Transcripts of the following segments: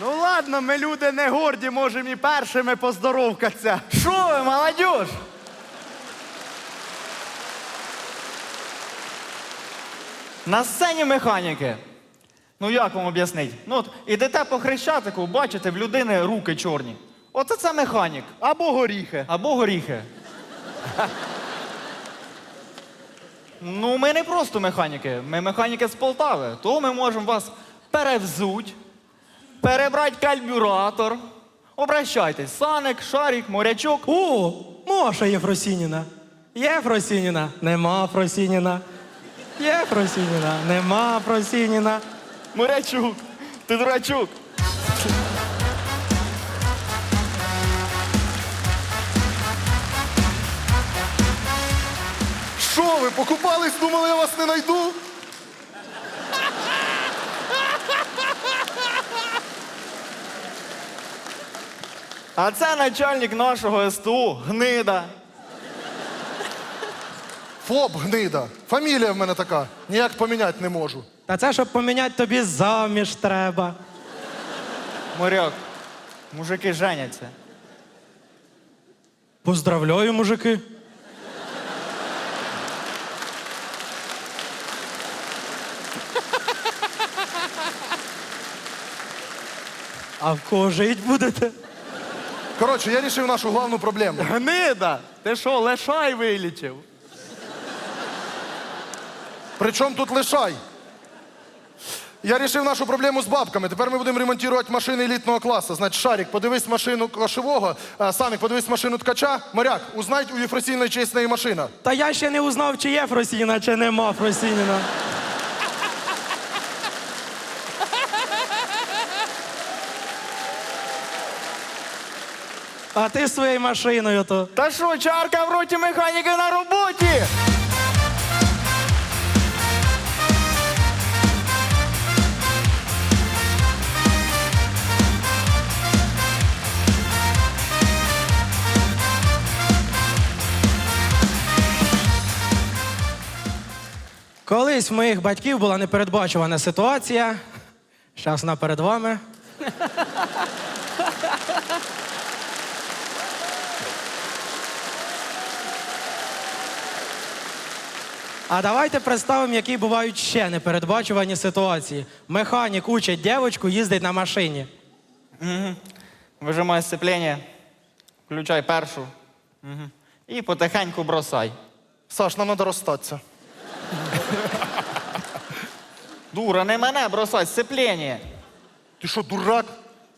ладно, ми люди не горді, можемо і першими поздоровкатися. Що ви, молодіж? На сцені механіки. Ну як вам об'яснити? Ну от ідете по хрещатику, бачите, в людини руки чорні. Оце це механік. Або горіхи. Або горіхи. Ну, ми не просто механіки, ми механіки з Полтави. То ми можемо вас перевзуть, перебрати кальбюратор. Обращайтесь, саник, шарик, морячок. О, Моша Єфросініна. Єфросініна. Нема Фросініна. Єфросініна. Нема Фросініна. Морячук, ти дурачук. Що ви, покупались, думали, я вас не найду? А це начальник нашого СТУ, гнида. ФОБ гнида. Фамілія в мене така. Ніяк поміняти не можу. Та це, щоб поміняти тобі заміж треба. Моряк, мужики женяться. Поздравляю, мужики. А в кого жить будете? Коротше, я рішив нашу головну проблему. Гнида! Ти що, лишай вилічив? Причому тут лишай. Я рішив нашу проблему з бабками. Тепер ми будемо ремонтувати машини елітного класу. Значить, Шарик, подивись машину кошевого, а, Саник, подивись машину ткача. Моряк, узнай у Єфросійної честь неї машина. Та я ще не узнав, чи є Фросініна, чи нема Фросініна. А ти своєю машиною то. Та що, чарка в роті механіки на роботі? Колись в моїх батьків була непередбачувана ситуація. Зараз вона перед вами. А давайте представимо, які бувають ще непередбачувані ситуації. Механік учить дівчинку їздить на машині. Вижимай сцеплення, включай першу. Угу. І потихеньку бросай. Саш, нам треба розстатися. Дура, не мене бросай, сцеплення. Ти що, дурак?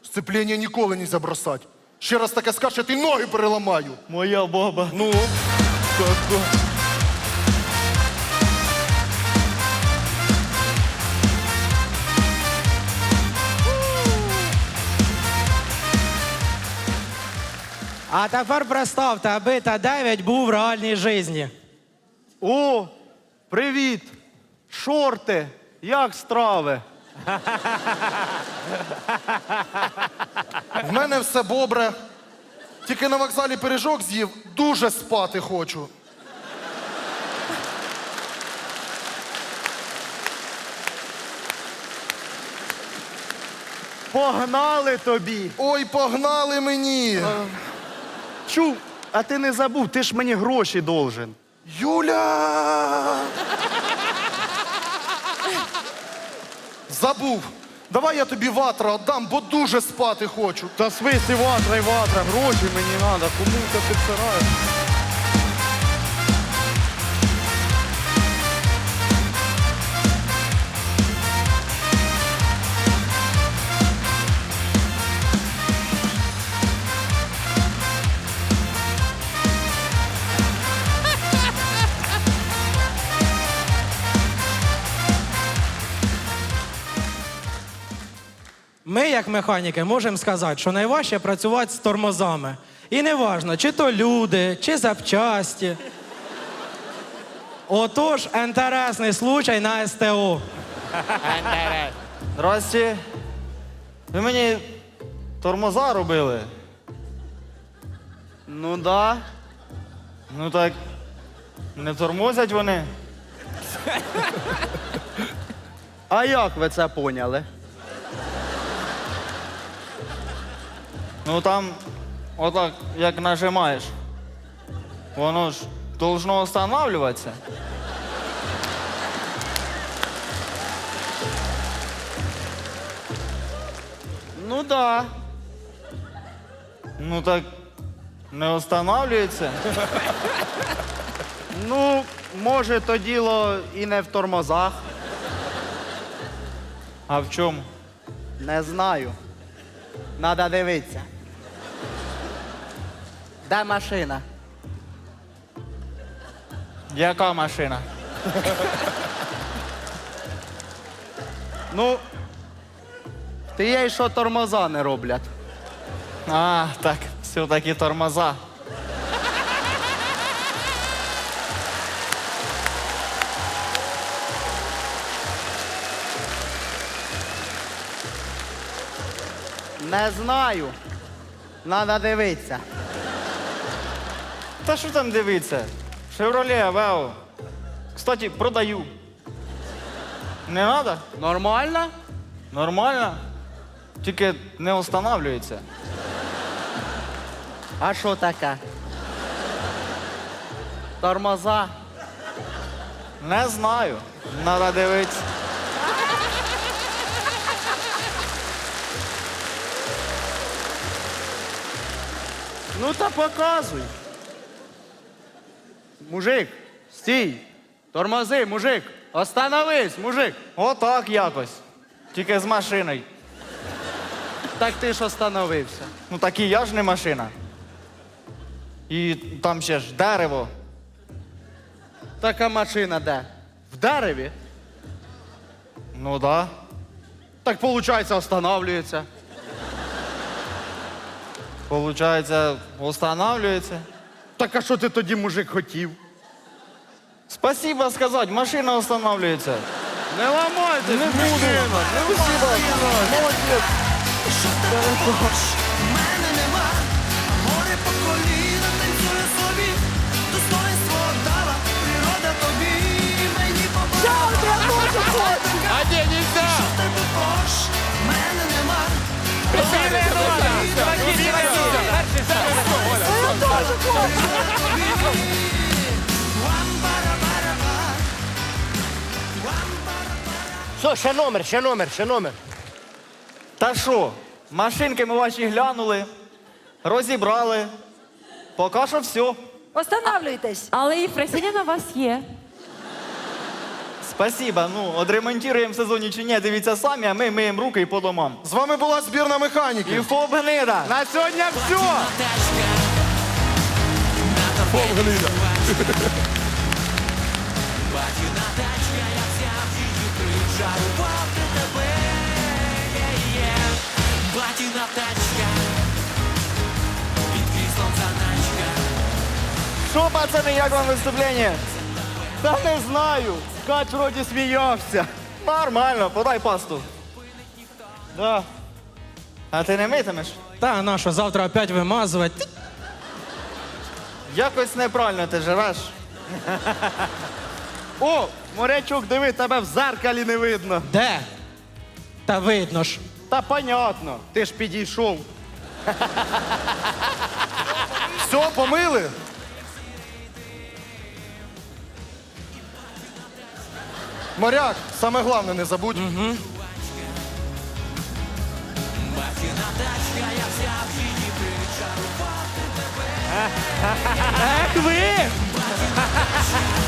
Сцеплення ніколи не забросати. Ще раз таке скажеш, я ти ноги переламаю. Моя баба. Ну, А тепер представте, аби та 9 був в реальній житті. О, привіт! Шорти! Як страви? в мене все добре. Тільки на вокзалі пиріжок з'їв, дуже спати хочу. Погнали тобі! Ой, погнали мені! Чув, а ти не забув, ти ж мені гроші должен. Юля! Забув. Давай я тобі ватра віддам, бо дуже спати хочу. Та свисти ватра і ватра, гроші мені треба, кому це підсираєш? Ми, як механіки, можемо сказати, що найважче працювати з тормозами. І не важно, чи то люди, чи запчасті. Отож, інтересний случай на СТО. Здрасте. Ви мені тормоза робили. Ну да. Ну так. Не тормозять вони. А як ви це поняли? Ну там, отак, як нажимаєш, воно ж должно останавливатися. Ну да. Ну так не останавливається. Ну, може, то діло і не в тормозах. А в чому? Не знаю. Надо дивитися. Де машина? Яка машина? Ну, ти є, що тормоза не роблять. А, так, все-таки тормоза. Не знаю. Надо дивитися. Та що там дивиться? Chevrolet Aveo. Кстати, продаю. Не надо? Нормально? Нормально. Тільки не встановлюється. А що таке? Тормоза. Не знаю. Надо дивитися. Ну та показуй. Мужик, стій. Тормози, мужик. Остановись, мужик. Отак якось. Тільки з машиною. Так ти ж остановився. Ну так і я ж не машина. І там ще ж дерево. Така машина де? В дереві? Ну да. Так виходить, останавливається. Получається, встановлюється. Так а що ти тоді, мужик, хотів? Спасибо сказати, машина встановлюється. Не ламайте, не буду. Не Молодець. Що ти робиш? Мене нема, горе по коліна танцює собі, достоинство дала природа тобі, мені побачила. А ні, нельзя! Що ти робиш? Мене нема, Що, ще номер, ще номер, ще номер. Та що, машинки ми ваші глянули, розібрали. Поки що все. Останавливайтесь. Але і просіння на вас є. Спасибо. Ну, одремонтуємо в сезоні чи ні, дивіться самі, а ми миємо руки і по домам. З вами була збірна механіки. І фоб гнида. На сьогодні все. Батіна тачка, під кріслом заначка. Що, пацани, як вам виступлення? Та не знаю. Кач вроді сміявся. Нормально, подай пасту. Да. А ти не митимеш? Та на що, завтра опять вимазувати? Якось неправильно ти живеш. О, морячок, диви, тебе в зеркалі не видно. Де? Та видно ж. Та понятно, ти ж підійшов. Все, помили? Моряк, саме головне не забудь. Ех ви! Ех